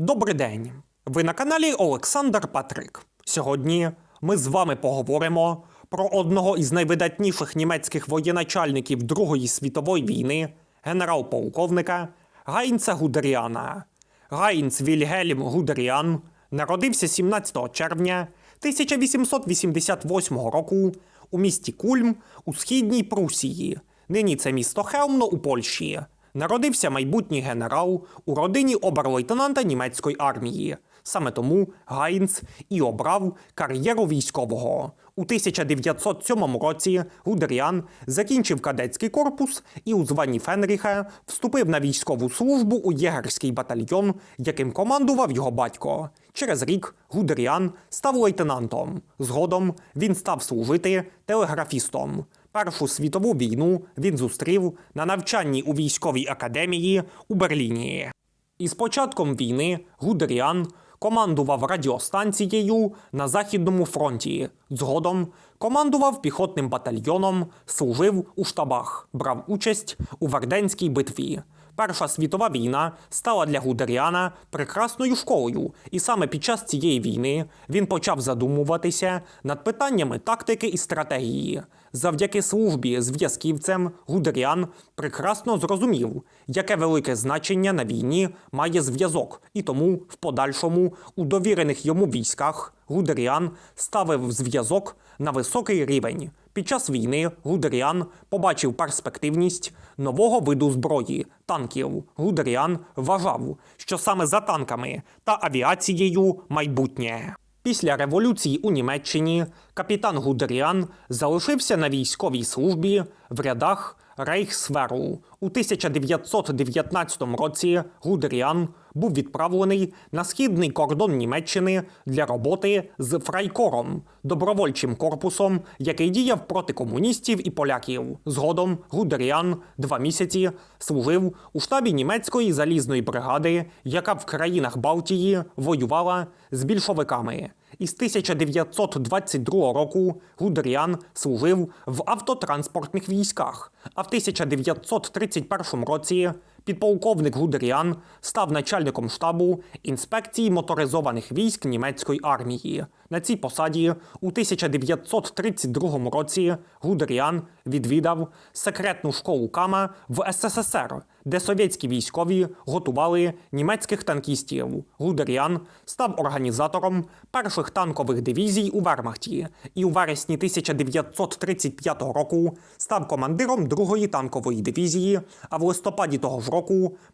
Добрий день! Ви на каналі Олександр Патрик. Сьогодні ми з вами поговоримо про одного із найвидатніших німецьких воєначальників Другої світової війни, генерал-полковника Гайнца Гудеріана. Гайнц Вільгельм Гудеріан народився 17 червня 1888 року у місті Кульм у східній Прусії. Нині це місто Хелмно у Польщі. Народився майбутній генерал у родині оберлейтенанта німецької армії. Саме тому Гайнц і обрав кар'єру військового. У 1907 році Гудеріан закінчив кадетський корпус і у званні Фенріха вступив на військову службу у єгерський батальйон, яким командував його батько. Через рік Гудеріан став лейтенантом. Згодом він став служити телеграфістом. Першу світову війну він зустрів на навчанні у військовій академії у Берліні. Із початком війни Гудеріан командував радіостанцією на Західному фронті. Згодом командував піхотним батальйоном, служив у штабах, брав участь у Верденській битві. Перша світова війна стала для Гудеріана прекрасною школою, і саме під час цієї війни він почав задумуватися над питаннями тактики і стратегії. Завдяки службі зв'язківцем Гудеріан прекрасно зрозумів, яке велике значення на війні має зв'язок, і тому в подальшому у довірених йому військах Гудеріан ставив зв'язок на високий рівень. Під час війни Гудеріан побачив перспективність нового виду зброї танків. Гудеріан вважав, що саме за танками та авіацією майбутнє. Після революції у Німеччині капітан Гудеріан залишився на військовій службі в рядах Рейхсверу. У 1919 році Гудеріан був відправлений на східний кордон Німеччини для роботи з Фрайкором, добровольчим корпусом, який діяв проти комуністів і поляків. Згодом Гудеріан два місяці служив у штабі німецької залізної бригади, яка в країнах Балтії воювала з більшовиками. Із 1922 року Гудеріан служив в автотранспортних військах, а в 1931 році підполковник Гудеріан став начальником штабу інспекції моторизованих військ німецької армії. На цій посаді у 1932 році Гудеріан відвідав секретну школу Кама в СССР, де совєтські військові готували німецьких танкістів. Гудеріан став організатором перших танкових дивізій у Вермахті і у вересні 1935 року став командиром другої танкової дивізії. А в листопаді того ж року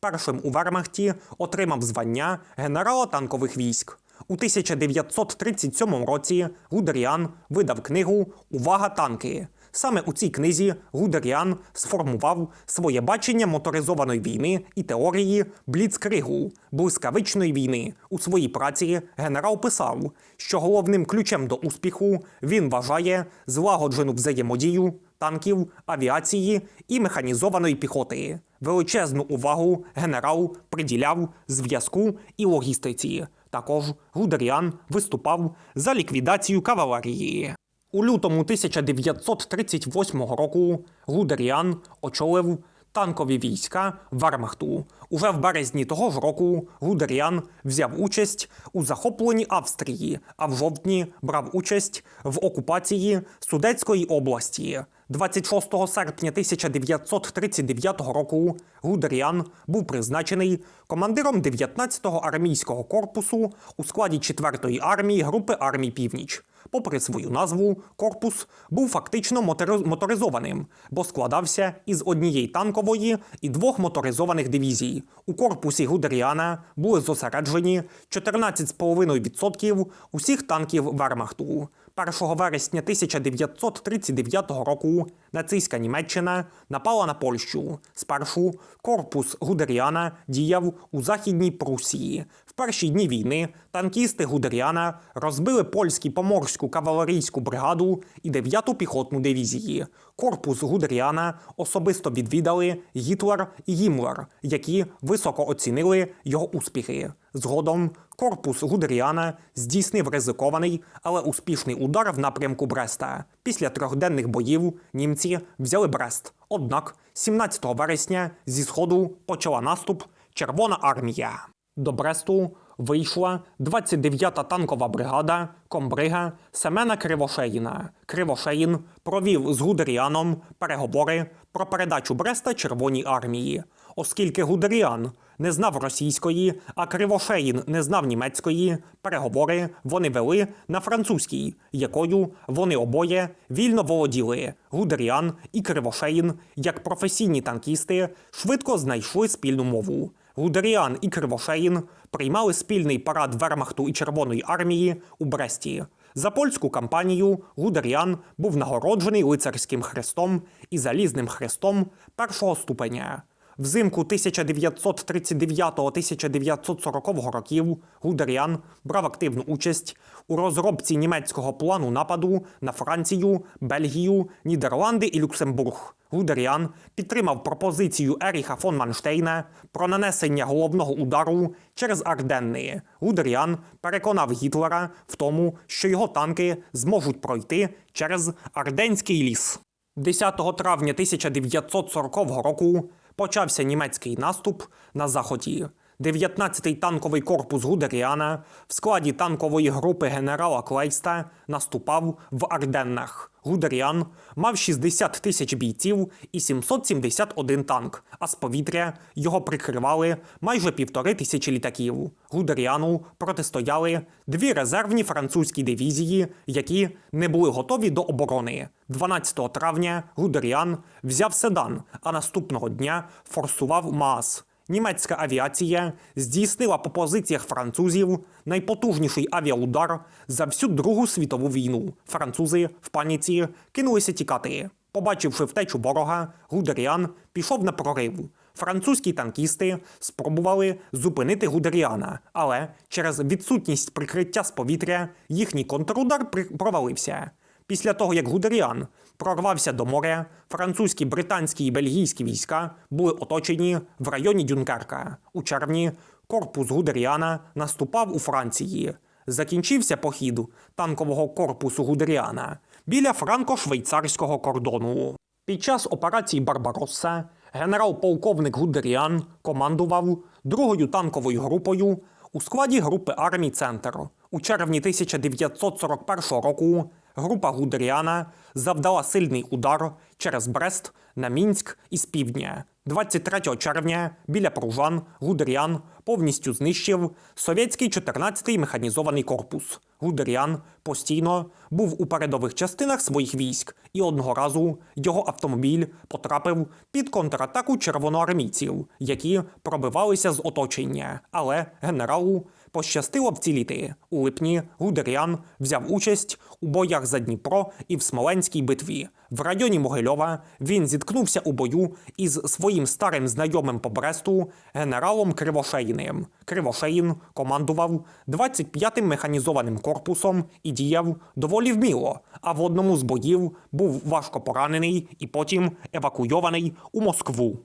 першим у Вермахті отримав звання генерала танкових військ. У 1937 році Гудеріан видав книгу Увага танки. Саме у цій книзі Гудеріан сформував своє бачення моторизованої війни і теорії бліцкригу блискавичної війни. У своїй праці генерал писав, що головним ключем до успіху він вважає злагоджену взаємодію танків, авіації і механізованої піхоти. Величезну увагу генерал приділяв зв'язку і логістиці. Також Гудеріан виступав за ліквідацію кавалерії. У лютому 1938 року Гудеріан очолив танкові війська Вермахту. Уже в березні того ж року Гудеріан взяв участь у захопленні Австрії, а в жовтні брав участь в окупації Судетської області. 26 серпня 1939 року Гудеріан був призначений командиром 19-го армійського корпусу у складі 4-ї армії групи армій Північ. Попри свою назву, корпус був фактично мотори- моторизованим, бо складався із однієї танкової і двох моторизованих дивізій. У корпусі Гудеріана були зосереджені 14,5% усіх танків Вермахту. 1 вересня 1939 року нацистська Німеччина напала на Польщу. Спершу корпус Гудеріана діяв у Західній Прусії. В перші дні війни танкісти Гудеріана розбили польську поморську кавалерійську бригаду і 9-ту піхотну дивізії. Корпус Гудеріана особисто відвідали Гітлер і Гіммлер, які високо оцінили його успіхи. Згодом корпус Гудеріана здійснив ризикований, але успішний удар в напрямку Бреста. Після трьохденних боїв німці взяли Брест. Однак 17 вересня зі сходу почала наступ Червона армія. До Бресту вийшла 29-та танкова бригада комбрига Семена Кривошеїна. Кривошеїн провів з Гудеріаном переговори про передачу Бреста Червоній армії. Оскільки Гудеріан не знав російської, а Кривошеїн не знав німецької, переговори вони вели на французькій, якою вони обоє вільно володіли. Гудеріан і Кривошеїн, як професійні танкісти, швидко знайшли спільну мову. Гудеріан і Кривошеїн приймали спільний парад Вермахту і Червоної армії у Бресті. За польську кампанію Гудеріан був нагороджений лицарським хрестом і залізним хрестом першого ступеня. Взимку 1939-1940 років Гудеріан брав активну участь у розробці німецького плану нападу на Францію, Бельгію, Нідерланди і Люксембург. Гудеріан підтримав пропозицію Еріха фон Манштейна про нанесення головного удару через Арденни. Гудеріан переконав Гітлера в тому, що його танки зможуть пройти через Арденський ліс. 10 травня 1940 року почався німецький наступ на заході. 19-й танковий корпус Гудеріана в складі танкової групи генерала Клейста наступав в Арденнах. Гудеріан мав 60 тисяч бійців і 771 танк, а з повітря його прикривали майже півтори тисячі літаків. Гудеріану протистояли дві резервні французькі дивізії, які не були готові до оборони. 12 травня Гудеріан взяв Седан, а наступного дня форсував Маас. Німецька авіація здійснила по позиціях французів найпотужніший авіаудар за всю Другу світову війну. Французи в паніці кинулися тікати. Побачивши втечу ворога, Гудеріан пішов на прорив. Французькі танкісти спробували зупинити Гудеріана, але через відсутність прикриття з повітря їхній контрудар провалився. Після того, як Гудеріан прорвався до моря, французькі, британські і бельгійські війська були оточені в районі Дюнкерка. У червні корпус Гудеріана наступав у Франції. Закінчився похід танкового корпусу Гудеріана біля франко-швейцарського кордону. Під час операції Барбаросса генерал-полковник Гудеріан командував другою танковою групою у складі групи армій Центр. У червні 1941 року група Гудеріана завдала сильний удар через Брест на Мінськ із півдня. 23 червня біля Пружан Гудеріан повністю знищив совєтський 14-й механізований корпус. Гудеріан постійно був у передових частинах своїх військ, і одного разу його автомобіль потрапив під контратаку червоноармійців, які пробивалися з оточення. Але генералу пощастило вціліти. У липні Гудеріан взяв участь у боях за Дніпро і в Смоленській битві. В районі Могильова він зіткнувся у бою із своїм старим знайомим по Бресту генералом Кривошеїним. Кривошеїн командував 25-м механізованим корпусом і діяв доволі вміло, а в одному з боїв був важко поранений і потім евакуйований у Москву.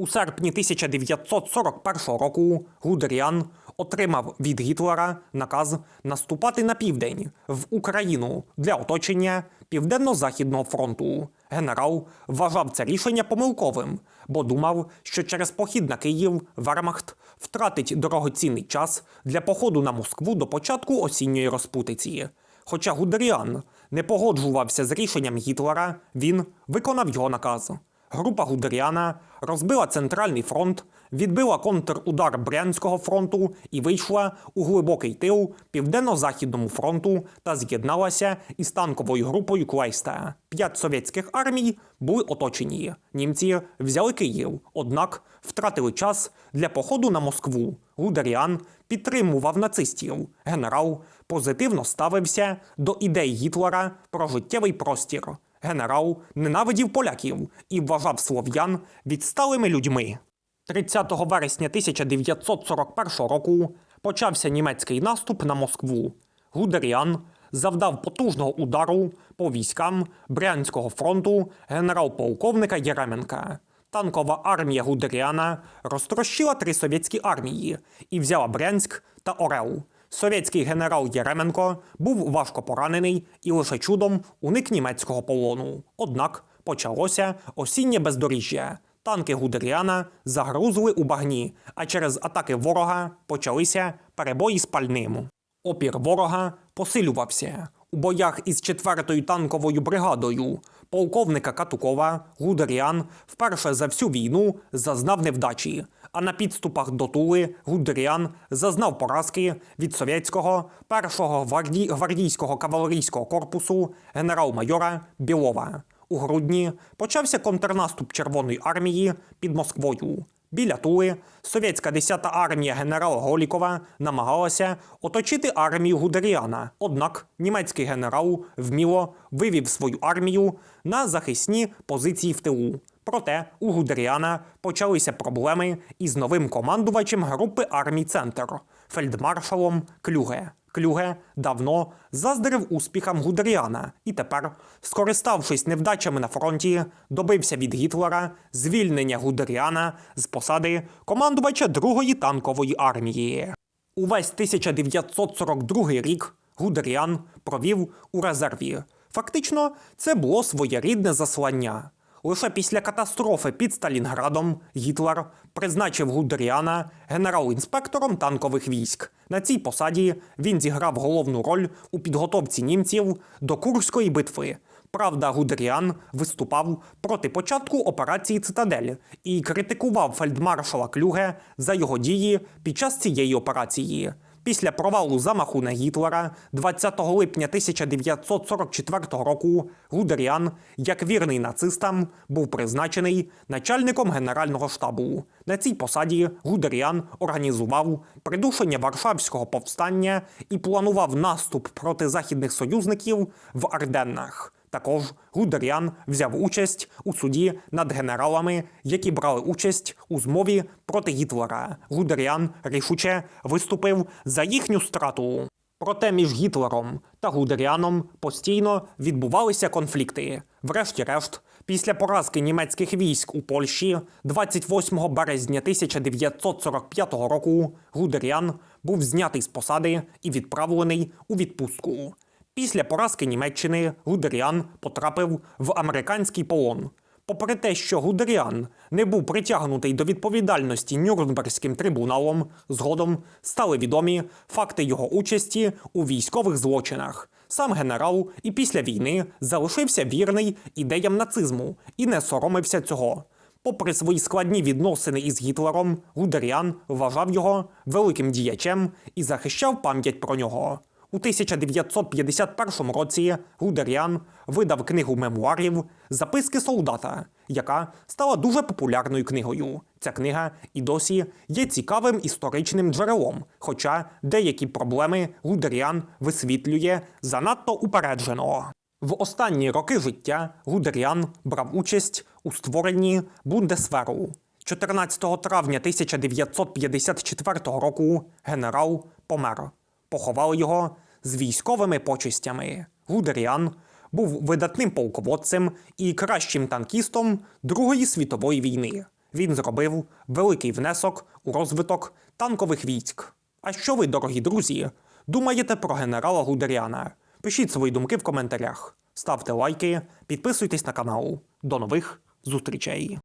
У серпні 1941 року Гудеріан отримав від Гітлера наказ наступати на південь в Україну для оточення Південно-Західного фронту. Генерал вважав це рішення помилковим, бо думав, що через похід на Київ Вермахт втратить дорогоцінний час для походу на Москву до початку осінньої розпутиці. Хоча Гудеріан не погоджувався з рішенням Гітлера, він виконав його наказ. Група Гудеріана розбила центральний фронт, відбила контрудар Брянського фронту і вийшла у глибокий тил Південно-Західному фронту та з'єдналася із танковою групою Клейста. П'ять совєтських армій були оточені. Німці взяли Київ, однак втратили час для походу на Москву. Гудеріан підтримував нацистів. Генерал позитивно ставився до ідей Гітлера про життєвий простір. Генерал ненавидів поляків і вважав слов'ян відсталими людьми. 30 вересня 1941 року почався німецький наступ на Москву. Гудеріан завдав потужного удару по військам Брянського фронту генерал-полковника Єременка. Танкова армія Гудеріана розтрощила три совєтські армії і взяла Брянськ та Орел. Совєтський генерал Єременко був важко поранений і лише чудом уник німецького полону. Однак почалося осіннє бездоріжжя. Танки Гудеріана загрузли у багні, а через атаки ворога почалися перебої з пальним. Опір ворога посилювався. У боях із 4-ю танковою бригадою полковника Катукова Гудеріан вперше за всю війну зазнав невдачі. А на підступах до Тули Гудеріан зазнав поразки від совєтського першого гварді... гвардійського кавалерійського корпусу генерал-майора Білова. У грудні почався контрнаступ Червоної армії під Москвою. Біля Тули совєтська 10-та армія генерала Голікова намагалася оточити армію Гудеріана. Однак німецький генерал вміло вивів свою армію на захисні позиції в тилу. Проте у Гудеріана почалися проблеми із новим командувачем групи армій Центр фельдмаршалом Клюге. Клюге давно заздрив успіхам Гудеріана і тепер, скориставшись невдачами на фронті, добився від Гітлера звільнення Гудеріана з посади командувача Другої танкової армії. Увесь 1942 рік Гудеріан провів у резерві. Фактично, це було своєрідне заслання. Лише після катастрофи під Сталінградом Гітлер призначив Гудеріана генерал-інспектором танкових військ. На цій посаді він зіграв головну роль у підготовці німців до Курської битви. Правда, Гудеріан виступав проти початку операції Цитадель і критикував фельдмаршала Клюге за його дії під час цієї операції. Після провалу замаху на Гітлера 20 липня 1944 року Гудеріан, як вірний нацистам, був призначений начальником Генерального штабу. На цій посаді Гудеріан організував придушення Варшавського повстання і планував наступ проти західних союзників в Арденнах. Також Гудеріан взяв участь у суді над генералами, які брали участь у змові проти Гітлера. Гудеріан рішуче виступив за їхню страту. Проте між Гітлером та Гудеріаном постійно відбувалися конфлікти. Врешті-решт, після поразки німецьких військ у Польщі 28 березня 1945 року Гудеріан був знятий з посади і відправлений у відпустку. Після поразки Німеччини Гудеріан потрапив в американський полон. Попри те, що Гудеріан не був притягнутий до відповідальності Нюрнберзьким трибуналом, згодом стали відомі факти його участі у військових злочинах. Сам генерал і після війни залишився вірний ідеям нацизму і не соромився цього. Попри свої складні відносини із Гітлером, Гудеріан вважав його великим діячем і захищав пам'ять про нього. У 1951 році Гудеріан видав книгу мемуарів Записки солдата, яка стала дуже популярною книгою. Ця книга і досі є цікавим історичним джерелом, хоча деякі проблеми Гудеріан висвітлює занадто упереджено. В останні роки життя Гудеріан брав участь у створенні Бундесверу. 14 травня 1954 року генерал помер. Поховали його з військовими почестями. Гудеріан був видатним полководцем і кращим танкістом Другої світової війни. Він зробив великий внесок у розвиток танкових військ. А що ви, дорогі друзі, думаєте про генерала Гудеріана? Пишіть свої думки в коментарях, ставте лайки, підписуйтесь на канал. До нових зустрічей!